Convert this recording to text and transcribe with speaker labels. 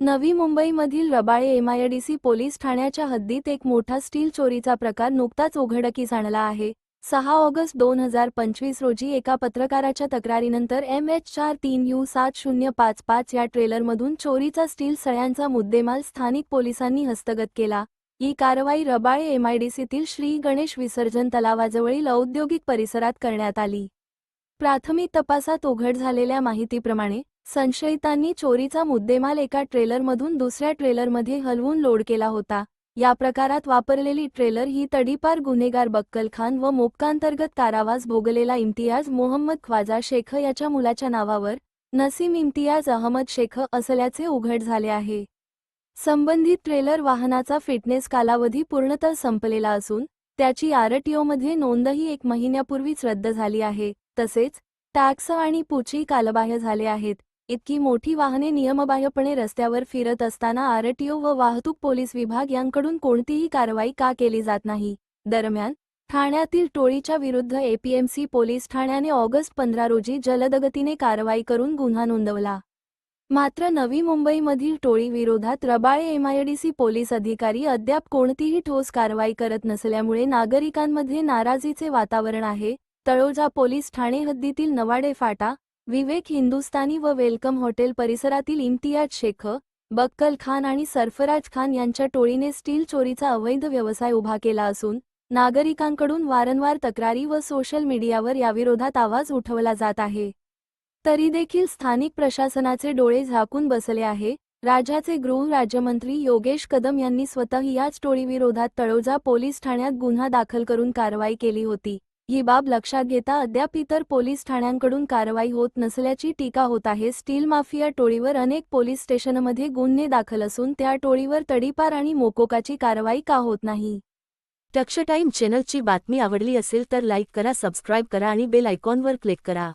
Speaker 1: नवी मुंबईमधील Rabale MIDC police ठाण्याच्या हद्दीत एक मोठा स्टील चोरीचा प्रकार नुकताच उघडकीस आणला आहे. सहा ऑगस्ट दोन हजार पंचवीस रोजी एका पत्रकाराच्या तक्रारीनंतर एम एच चार तीन यू सात शून्य पाच पाच या ट्रेलरमधून चोरीचा स्टील सळ्यांचा मुद्देमाल स्थानिक पोलिसांनी हस्तगत केला. ही कारवाई रबाळे एमआयडीसीतील श्री गणेश विसर्जन तलावाजवळील औद्योगिक परिसरात करण्यात आली. प्राथमिक तपासात उघड झालेल्या माहितीप्रमाणे संशयितांनी चोरीचा मुद्देमाल एका ट्रेलरमधून दुसऱ्या ट्रेलरमध्ये हलवून लोड केला होता. या प्रकारात वापरलेली ट्रेलर ही तडीपार गुन्हेगार बक्कल खान व मोक्कांतर्गत कारावास भोगलेला इम्तियाज मोहम्मद ख्वाजा शेख याच्या मुलाच्या नावावर नसीम इम्तियाज अहमद शेख असल्याचे उघड झाले आहे. संबंधित ट्रेलर वाहनाचा फिटनेस कालावधी पूर्णतः संपलेला असून त्याची आरटीओमध्ये नोंदही एक महिन्यापूर्वीच रद्द झाली आहे. तसेच टॅक्स आणि पुची कालबाह्य झाले आहेत. इतकी मोठी वाहने नियमबाह्यपणे रस्त्यावर फिरत असताना आरटीओ व वाहतूक पोलीस विभाग यांकडून कोणतीही कारवाई का केली जात नाही. दरम्यान ठाण्यातील टोळीच्या विरुद्ध एपीएमसी पोलीस ठाण्याने ऑगस्ट पंधरा रोजी जलदगतीने कारवाई करून गुन्हा नोंदवला. मात्र नवी मुंबईमधील टोळीविरोधात रबाळे एमआयडीसी पोलीस अधिकारी अद्याप कोणतीही ठोस कारवाई करत नसल्यामुळे नागरिकांमध्ये नाराजीचे वातावरण आहे. तळोजा पोलीस ठाणे हद्दीतील नवाडे फाटा विवेक हिंदुस्तानी व वेलकम हॉटेल परिसरातील इम्तियाज शेख बक्कल खान आणि सरफराज खान यांच्या टोळीने स्टील चोरीचा अवैध व्यवसाय उभा केला असून नागरिकांकडून वारंवार तक्रारी व सोशल मीडियावर याविरोधात आवाज उठवला जात आहे. तरी देखील स्थानिक प्रशासनाचे डोळे झाकून बसले आहे. राज्याचे गृह राज्यमंत्री योगेश कदम यांनी स्वतः याच टोळीविरोधात तळोजा पोलीस ठाण्यात गुन्हा दाखल करून कारवाई केली होती. ही बाब लक्षात घेता अद्याप इतर पोलीस ठाण्यांकडून कारवाई होत नसल्याची टीका होत आहे. स्टील माफिया टोळीवर अनेक पोलीस स्टेशनमध्ये गुन्हे दाखल असून त्या टोळीवर तडीपार आणि मोकोकाची कारवाई का होत नाही.
Speaker 2: टक्ष टाईम चॅनलची बातमी आवडली असेल तर लाईक करा सबस्क्राईब करा आणि बेल आयकॉनवर क्लिक करा.